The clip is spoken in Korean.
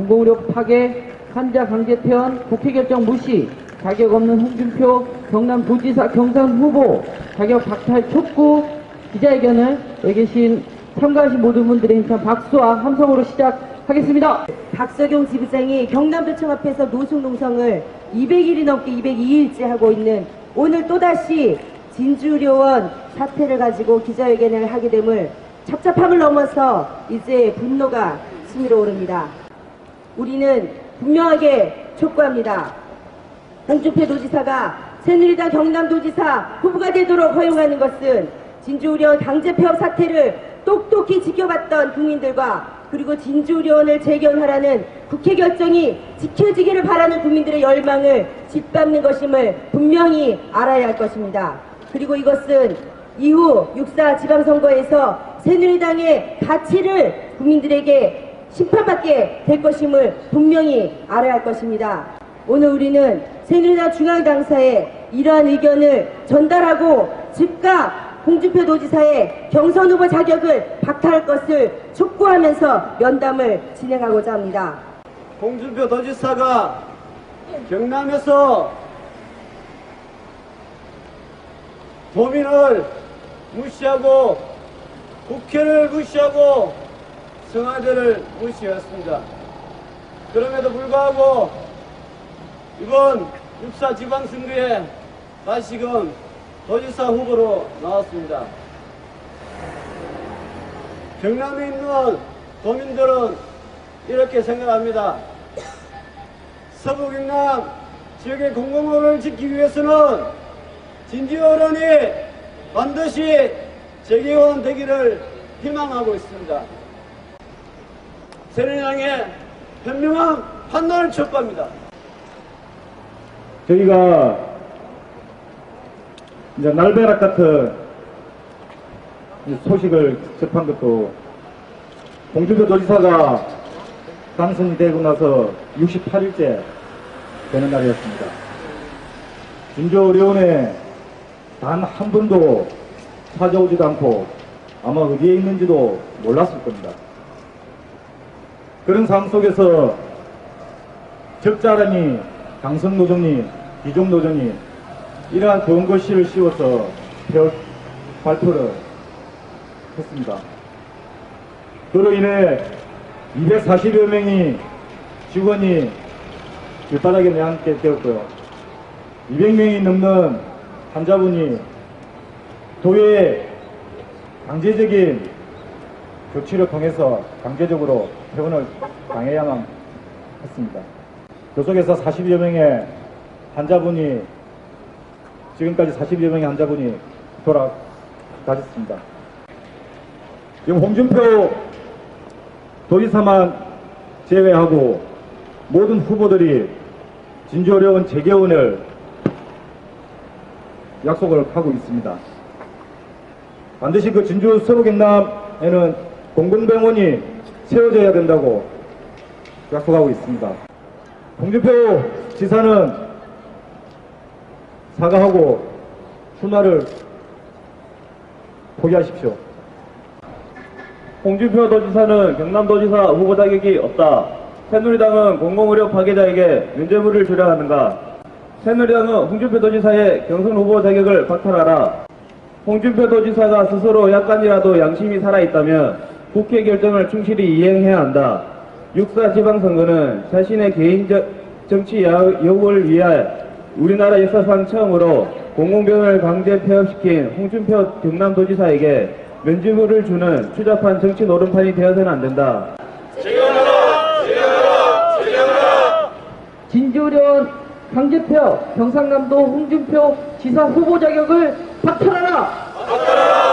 공공의료 파괴, 환자 강제 퇴원, 국회 결정 무시, 자격 없는 홍준표 경남 도지사 경선 후보, 자격 박탈 촉구, 기자회견을 여기 계신 참가하신 모든 분들의 힘찬 박수와 함성으로 시작하겠습니다. 박석용 지부장이 경남도청 앞에서 노숙농성을 200일이 넘게 202일째 하고 있는 오늘 또다시 진주의료원 사태를 가지고 기자회견을 하게 됨을 착잡함을 넘어서 이제 분노가 치밀어 오릅니다. 우리는 분명하게 촉구합니다. 홍준표 도지사가 새누리당 경남도지사 후보가 되도록 허용하는 것은 진주의료원 강제 폐업 사태를 똑똑히 지켜봤던 국민들과 그리고 진주의료원을 재견하라는 국회 결정이 지켜지기를 바라는 국민들의 열망을 짓밟는 것임을 분명히 알아야 할 것입니다. 그리고 이것은 이후 6.4 지방선거에서 새누리당의 가치를 국민들에게 심판받게 될 것임을 분명히 알아야 할 것입니다. 오늘 우리는 새누리당 중앙당사에 이러한 의견을 전달하고 즉각 홍준표 도지사의 경선 후보 자격을 박탈할 것을 촉구하면서 면담을 진행하고자 합니다. 홍준표 도지사가 경남에서 도민을 무시하고 국회를 무시하고 청와대를 무시했습니다. 그럼에도 불구하고 이번 6.4 지방선거에 다시금 도지사 후보로 나왔습니다. 경남에 있는 도민들은 이렇게 생각합니다. 서부 경남 지역의 공공의를 지키기 위해서는 진지어른이 반드시 재개원 되기를 희망하고 있습니다. 새누리당의 현명한 판단을 촉구합니다. 저희가 이제 날벼락 같은 이 소식을 접한 것도 홍준표 도지사가 당선이 되고 나서 68일째 되는 날이었습니다. 진조의료원에 단 한 번도 찾아오지도 않고 아마 어디에 있는지도 몰랐을 겁니다. 그런 상황 속에서 적자라니 강성 노정이 이종 노정이 이러한 글씨를 씌워서 별 발표를 했습니다. 그로 인해 240여 명이 직원이 길바닥에 내앉게 되었고요. 200명이 넘는 환자분이 도의 강제적인 조치를 통해서 강제적으로 퇴원을 당해야만 했습니다. 그 속에서 40여 명의 환자분이 지금까지 40여 명의 환자분이 돌아가셨습니다. 지금 홍준표 도지사만 제외하고 모든 후보들이 진주어려운 재개원을 약속을 하고 있습니다. 반드시 그 진주 서부경남에는 공공병원이 세워져야 된다고 약속하고 있습니다. 홍준표 지사는 사과하고 출마를 포기하십시오. 홍준표 도지사는 경남도지사 후보 자격이 없다. 새누리당은 공공의료 파괴자에게 면죄부를 주려 하는가? 새누리당은 홍준표 도지사의 경선 후보 자격을 박탈하라. 홍준표 도지사가 스스로 약간이라도 양심이 살아있다면 국회 결정을 충실히 이행해야 한다. 6.4 지방선거는 자신의 개인적 정치 여우를 위해 우리나라 역사상 처음으로 공공병원을 강제 폐업시킨 홍준표 경남도지사에게 면죄부를 주는 추잡한 정치 노름판이 되어서는 안 된다. 진주의료원 강제 폐업, 경상남도 홍준표 지사 후보 자격을 박탈하라!